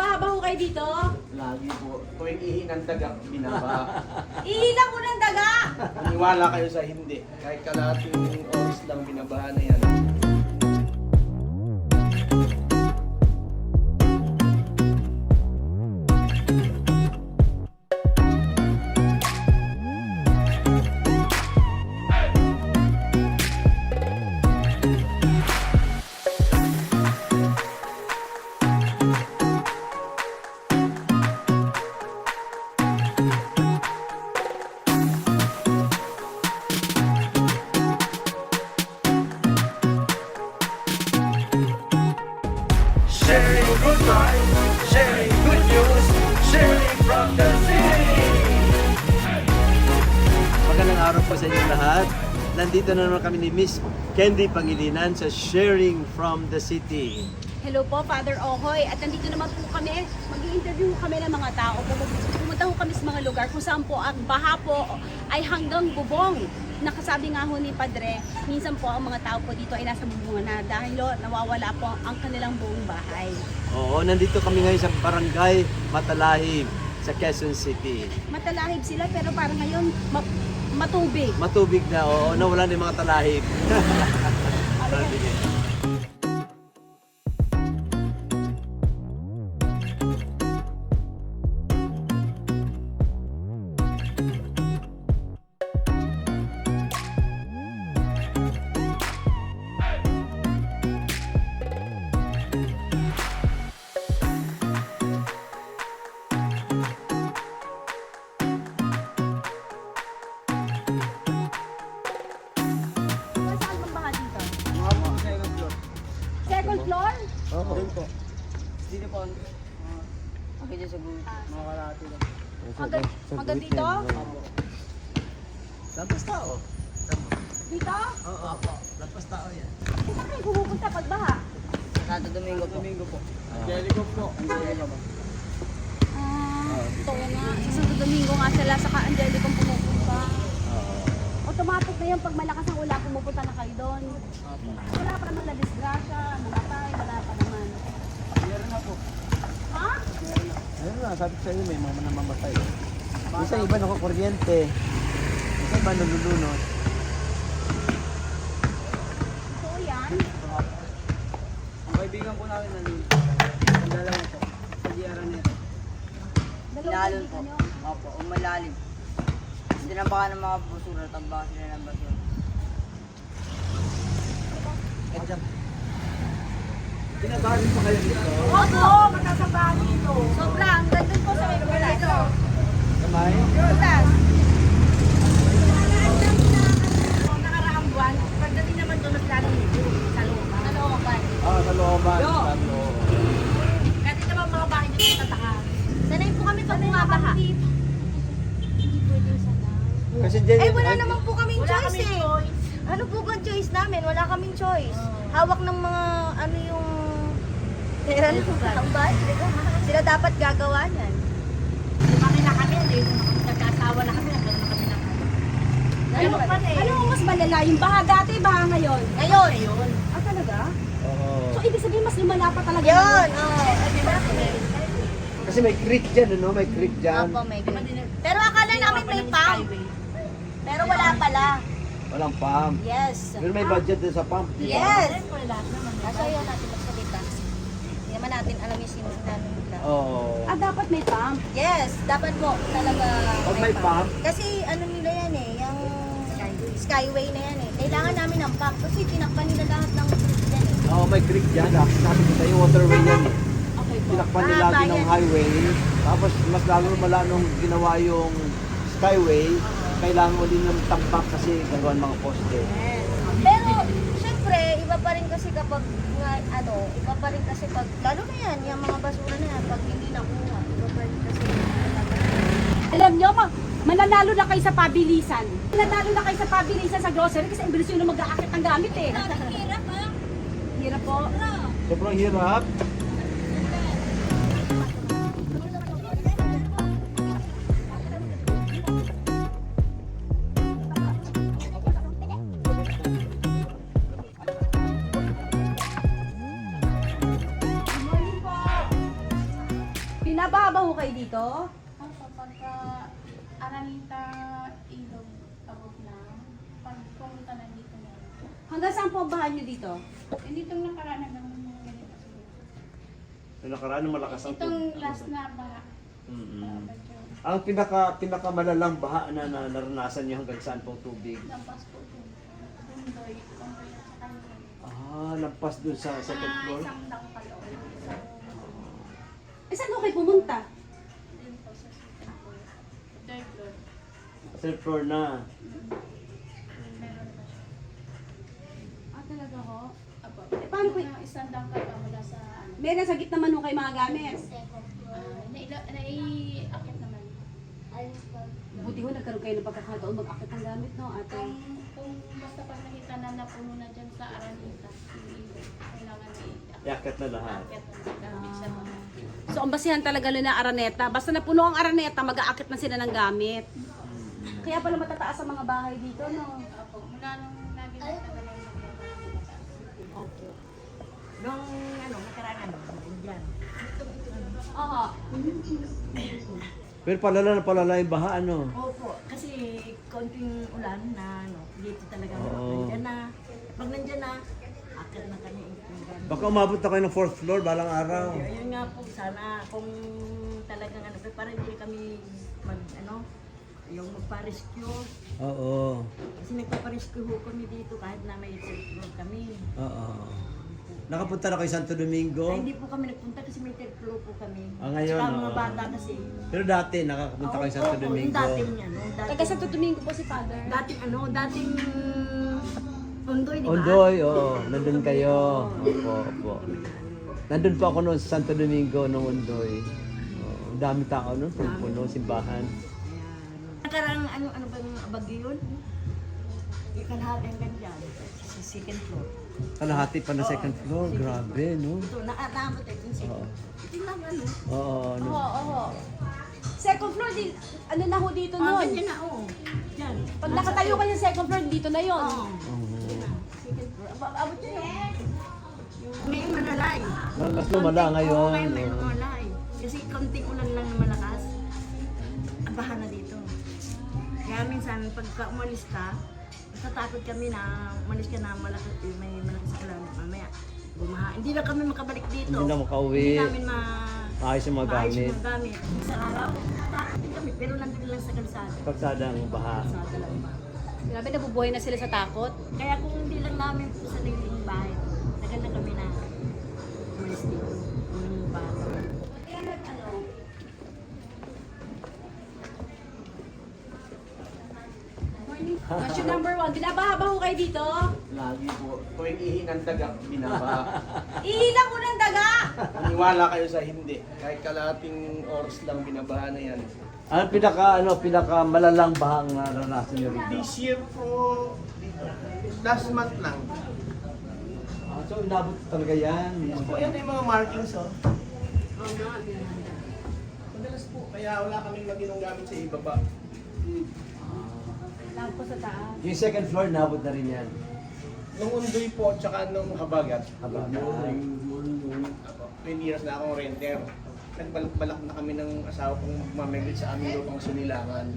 Nabaha ba ho kayo dito? Lagi po. Tuwing ihi ng daga, binaba. Ihilang ko ng daga! Maniwala kayo sa hindi. Kahit kalating oras lang binabaha na yan. Nandito na naman kami ni Miss Candy Pangilinan sa Sharing from the City. Hello po, Father Ohoy. At nandito naman po kami, mag-i-interview kami ng mga tao. Pumunta po kami sa mga lugar kung saan po ang baha po ay hanggang bubong. Nakasabi nga ho ni Padre, minsan po ang mga tao po dito ay nasa bubungan na dahil nawawala po ang kanilang buong bahay. Oo, nandito kami ngayon sa Barangay Matalahib sa Quezon City. Matalahib sila pero parang ngayon matubig. Matubig na, oo, nawala na yung mga talahib. Dito po, uh, okay dyan sa gulo. Mga kalahati lang. Hanggang, hanggang dito? Lampas tao. Dito? Oo, lampas tao yan. Saan kayo pupunta pag baha? Santo Domingo po. Domingo po. Angelico po. Angelico po. Ah, ito nga. Sa Santo Domingo nga sila sa Angelico pumupunta. Oo. Automatic na yun pag malakas ang ulan, pumupunta na kayo doon. Wala pa naman na disgrasya, namatay, wala pa naman. Meron na po. Ha? Ayun nga, sabi ko sa inyo, may mga namamatay. Minsan iba nakukuryente. Minsan iba nalulunod. Ito yan. Ang kaibigan po namin nandito. Ang dalawa po. Sa Diara nito. Dalawang Lalon po. nyo. Opo, umalalim. Hindi na baka ng mga basura. Tambakan sila ng basura. Pinagaling pa kayo dito? Opo, matasabahan dito. Sobrang, gandun po sa may bulas. Kamay? Bulas. Nakaraang buwan, pagdating naman doon, mas lalong medyo sa looban. Sa looban. Ah, sa looban. Yo. Sa loob. Kasi naman mga bahay dito sa taas. Sanay po kami pag bumabaha. Kasi dyan, Eh, wala naman po kaming Wala choice kaming eh. choice. Ano po ba choice namin? Wala kaming choice. Hawak ng mga, ano yung pera ng tambay. Sila dapat gagawa yan. Lumaki na kami, hindi nagkasawa na kami, nagkaroon na kami ano. pa eh. Ano ang mas malala? Yung baha dati, baha ngayon? Ngayon. Ngayon. Ah, talaga? Oo. So, ibig sabihin, mas lumala pa talaga Yun, oh. Kasi may creek dyan, ano? May creek dyan. Opo, may green. Pero akala namin may pump. Pero wala pala. Walang pump. Yes. Pero may budget din sa pump. di ba? Yes. Kaso yun natin naman natin alam yung sinusunan nila. Oo. Ah, dapat may pump. Yes, dapat po talaga Pag may pump, Kasi ano nila yan eh, yung skyway na yan eh. Kailangan namin ng pump kasi tinakpan nila lahat ng street yan eh. Oo, may creek dyan. Ah, Sabi ko sa'yo, waterway yan eh. Okay po. Tinakpan Ah, nila lagi ng bayan. highway. Tapos mas lalo mala nung ginawa yung skyway, kailangan mo din ng tampak kasi gagawan mga poste. Syempre, iba pa rin kasi kapag, nga, ano, iba pa rin kasi pag, lalo na yan, yung mga basura na yan, pag hindi nakuha, iba pa rin kasi. Alam nyo, ma mananalo na kayo sa pabilisan. Mananalo na kayo sa pabilisan sa grocery kasi ang bilis yun na mag-aakit ng gamit eh. Hirap ha? Hirap po. Sobrang hirap. Binabaha ba ho kayo dito? Opo, pagka Aranita ilog abot na, pag pumunta na dito na. Hanggang saan po ang baha nyo dito? Eh, ditong nakaraan hanggang mga ganito siguro. Yung nakaraan malakas ang Itong last na baha. Mm-mm. Medyo Ang pinaka pinakamalalang baha na, na naranasan niyo hanggang saan pong tubig? lampas po po. Bundoy, bundoy at saka yung Ah, lampas dun sa second Ah, floor. isang. So, Eh, saan ho kayo pumunta? yun po sa second floor. Third floor, Third floor na. meron pa siya. Ah, talaga ho? Apo, Eh, paano po- Mga isang daang kaloob mula sa ano. May nasagit naman ho kayo mga gamit. Second floor. Ah, naila- naiakit naman. Ayun po. Buti ho, nagkaroon kayo ng pagkakataon mag-akit ng gamit, no, ate? Kung, kung basta pag nakita na napuno na dyan sa Aranita, hindi kailangan i-akit. Yakat na lahat. Akit na minsan mga So, ang basihan talaga nila araneta. Basta napuno ang araneta, mag-aakit na sila ng gamit. Kaya pala matataas ang mga bahay dito, no? Opo, mula nung lagi na yung Nung ano, nakaraan ano, dyan. Oo. Pero palala na palala yung baha, ano? Opo, kasi konting ulan na ano, dito talaga Oo. nandyan na. Pag nandyan na, akit na kami. Baka umabot na kayo ng fourth floor balang araw. Ayun nga po, sana kung talagang ano, para hindi kami mag, ano, yung magpa-rescue. Oo. Kasi nagpa-rescue ho kami dito kahit na may third floor kami. Oo. Nakapunta na kayo Santo Domingo? Ay, hindi po kami nagpunta kasi may third floor po kami. Ah, ngayon, Saka mga oo. bata kasi. Pero dati, nakakapunta kayo Santo Opo, Yung Domingo. dating yan. Yung dating, Taga Santo Domingo po si Father. dating ano, dating Undoy, di ba? Ondoy, oo. Nandun kayo. Opo, opo. Nandun pa ako noon sa Santo Domingo, noong Ondoy. Oo, Ang dami tao noon, puno, simbahan. Ayan. Nakarang ano, ano ba yung bagyo yun? Ikalahati hanggang dyan. Sa second floor. Kalahati pa na second floor, grabe, no? Ito, nakatamot eh. Yung second. Oo. Ito lang ano. Oo, ano. Oo, oo. Second floor, din, ano na ho dito Ah, nun? ganyan na, oh. Dyan. Pag nakatayo ka sa second floor, dito na yon. Oo. Yun Abot yun eh. Ngayon malalay. Mas lumala ngayon. Oo, ngayon may malalay. Kasi konting ulan lang na malakas. Abahan na dito. Kaya minsan, pagka umalis ka, natatakot kami na umalis ka na malakas, eh, may malakas ulan. Mamaya, bumaha. Hindi na kami makabalik dito. Hindi na makauwi. Hindi namin ma... Ayos yung mga maayos gamit. yung mga gamit. Sa araw, takot din kami. Pero nandun lang sa kalsada. Kalsada ang baha. Kalsada lang ba? Grabe, nabubuhay na sila sa takot. Kaya kung hindi lang namin po sa naging bahay, tagal na kami na umalis dito. Unang bahay. Question number one, binabaha ba ho kayo dito? Lagi po. Tuwing ihi ng daga, binabaha. Ihilang ko ng daga! Maniwala kayo sa hindi. Kahit kalating oras lang binabaha na yan. Ano pinaka, ano, pinaka malalang baha ang naranasan niyo rito? This year po, last month lang. Ah, so, inabot talaga yan. Po, yan yung mga markings, oh. Madalas po, kaya wala kaming maginong gamit sa ibaba. Lang po sa taas. Yung second floor, inabot na rin yan. Nung undoy po, tsaka nung habagat. Habagat. Ako, 20 years na akong renter. Nagbalak-balak na kami ng asawa kong mamigit sa aming lupang sunilangan.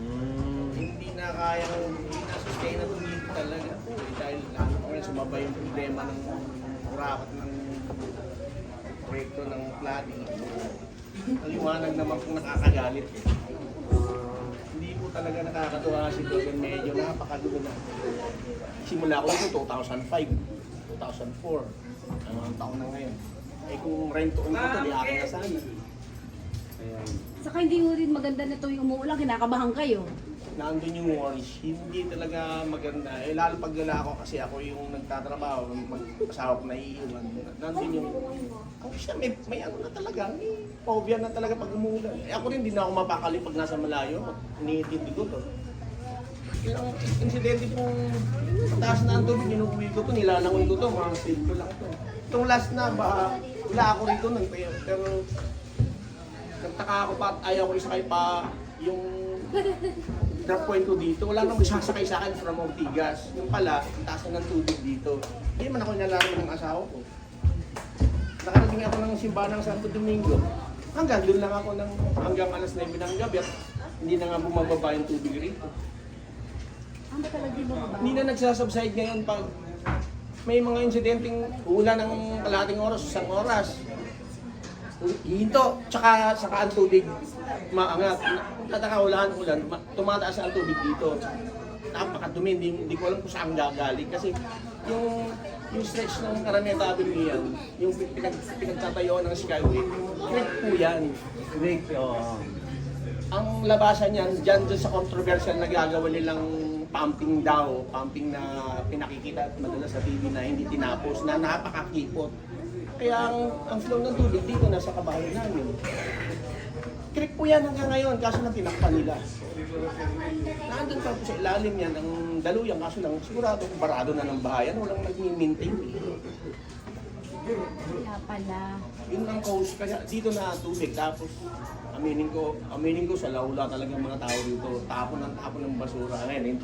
Mm. Hindi na kayang, hindi na sustainable dito talaga po. Eh, dahil lalo pa rin sumabay yung problema ng kurakot ng proyekto ng flooding. Maliwanag naman kung nakakagalit eh. Hindi po talaga nakakatuwa si Dogan medyo napakagulo na. Simula ko ito 2005, 2004. Ang taon na ngayon. Eh kung rent to own ko ito, di akin na sana. Ayan. Saka hindi mo rin maganda na tuwing umuulan, kinakabahan kayo. nandun yung worries, hindi talaga maganda. Eh, lalo pag lalako kasi ako yung nagtatrabaho, mag-asawa ko naiiwan. Nandun yung, ako siya, may, may ano na talaga, may phobia na talaga pag umuulan. Eh, ako rin, hindi na ako mapakali pag nasa malayo. Iniintindi ko to. Ilang insidente pong mataas na ang tubig, inuwi ko to, nilalangoy ko to, mga save ko lang to. Itong last na, ba, wala ako rito nang pero nagtaka ako pa at ayaw ko isakay pa yung drop point ko dito. Wala nang sasakay sa akin from Ortigas. Yung pala, ang taas na ng tubig dito. Hindi man ako nilalaro ng asawa ko. Nakarating ako ng simbahan ng Santo Domingo. hanggang doon lang ako ng hanggang alas 9 ng gabi at hindi na nga bumababa yung tubig rito. Ano talaga ba? Hindi na nagsasubside ngayon pag may mga insidenteng ulan ng kalahating oras, isang oras. Hinto, tsaka saka ang tubig maangat. Tataka ulan, ulan, ma- tumataas ang tubig dito. Napakadumi, hindi, hindi ko alam kung saan gagaling kasi yung yung stretch ng Araneta Avenue yan, yung pinag, pinagtatayuan ng Skyway, creek po yan. Rick, oo. Ang labasan niyan, dyan, dyan sa controversial na gagawa nilang pumping daw, pumping na pinakikita at madalas sa TV na hindi tinapos, na napakakipot. Kaya ang, ang flow ng tubig dito nasa kabahay namin. Creek po yan hanggang ngayon, kaso na tinakpan nila. Nandun pa po sa ilalim yan, ang daluyan, kaso lang sigurado barado na ng bahayan, walang nag-maintain. Kaya pala. Yun ang cause, kaya dito na tubig, tapos aminin ko, aminin ko sa laula talaga mga tao dito, tapon ng tapon ng basura. Ngayon,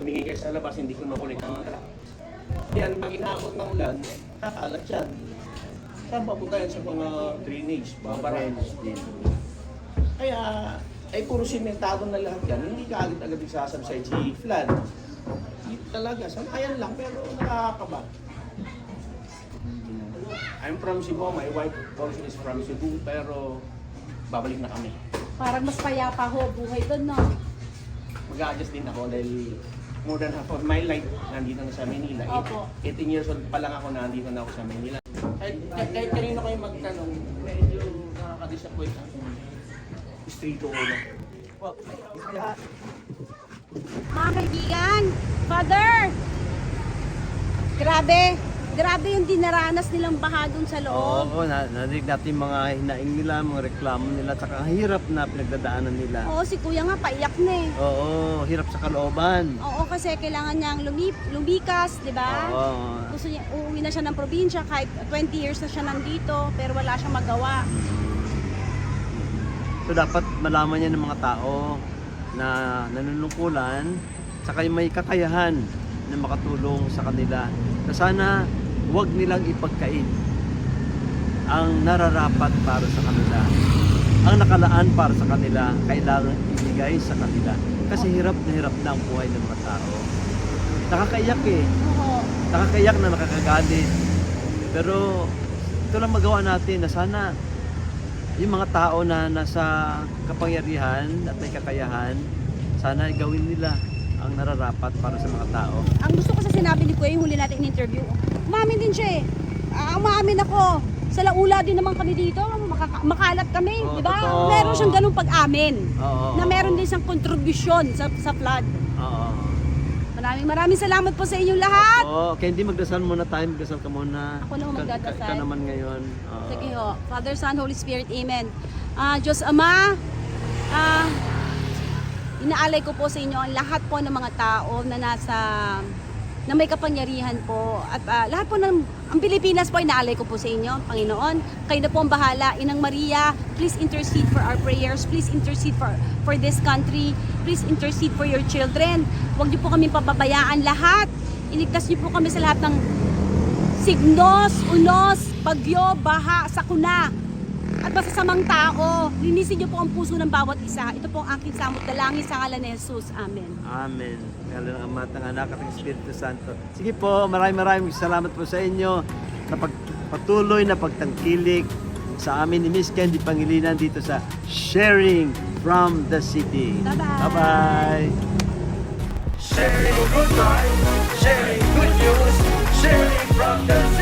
tumingin kayo sa labas, hindi ko makulit ang truck. Yan, pag inabot ng ulan, kakalat yan. Saan papunta yan sa mga drainage, babara. din. Kaya, ay puro simentado na lahat yan, hindi ka agad-agad isasubside si flood. Dito talaga, sanayan lang, pero nakakaba. I'm from Cebu, my wife also is from Cebu, pero babalik na kami. Parang mas payapa ho buhay doon, no? Mag-a-adjust din ako dahil more than half of my life nandito na sa Manila. Opo. 18 years old pa lang ako nandito na ako sa Manila. Kahit, kahit, kanino kayo magtanong, medyo nakaka-disappoint ako. Street ko na. Well, Mga kaibigan, Father! Grabe! Grabe yung dinaranas nilang baha dun sa loob. Oo, na, narinig natin mga hinaing nila, mga reklamo nila, tsaka ang hirap na pinagdadaanan nila. Oo, si Kuya nga paiyak na eh. Oo, hirap sa kalooban. Oo, kasi kailangan niyang lumip, lumikas, di ba? Oo. Gusto niya, uuwi na siya ng probinsya kahit 20 years na siya nandito, pero wala siyang magawa. So dapat malaman niya ng mga tao na nanunungkulan, saka yung may kakayahan na makatulong sa kanila. Na sana huwag nilang ipagkait ang nararapat para sa kanila. Ang nakalaan para sa kanila, kailangan ibigay sa kanila. Kasi hirap na hirap na ang buhay ng mga tao. Nakakaiyak eh. Nakakaiyak na nakakagalit. Pero ito lang magawa natin na sana yung mga tao na nasa kapangyarihan at may kakayahan, sana gawin nila ang nararapat para sa mga tao. Ang gusto ko sa sinabi ni Kuya, yung huli natin in-interview, umamin din siya eh. Ah, umamin ako. Sa laula din naman kami dito, makaka- makalat kami, Oo, di ba? Meron siyang ganung pag-amin. Oo. Na meron din siyang kontribusyon sa, sa flood. Oo. Maraming maraming salamat po sa inyong lahat. Oo, kaya hindi magdasal muna tayo, magdasal ka muna. Ako na ho Ka- magdadasal. Ka, ka naman ngayon. Oo. Sige ho. Father, Son, Holy Spirit, Amen. Ah, Diyos Ama, ah, inaalay ko po sa inyo ang lahat po ng mga tao na nasa na may kapangyarihan po. At ah, lahat po ng ang Pilipinas po inaalay ko po sa inyo Panginoon. Kayo na po ang bahala. Inang Maria please intercede for our prayers. Please intercede for for this country. Please intercede for your children. Huwag niyo po kami pababayaan lahat. Iligtas niyo po kami sa lahat ng signos, unos, bagyo, baha, sakuna, at masasamang tao. Linisin niyo po ang puso ng bawat isa. Ito po ang aking samot dalangin sa ngalan ni Jesus. Amen. Amen. Ngalan ng Ama, ng Anak, at ng Espiritu Santo. Sige po, maraming maraming salamat po sa inyo na pagpatuloy na pagtangkilik sa amin ni Miss Candy Pangilinan dito sa Sharing from the City. Bye-bye. Bye-bye. Sharing good time, sharing good news, sharing from the city.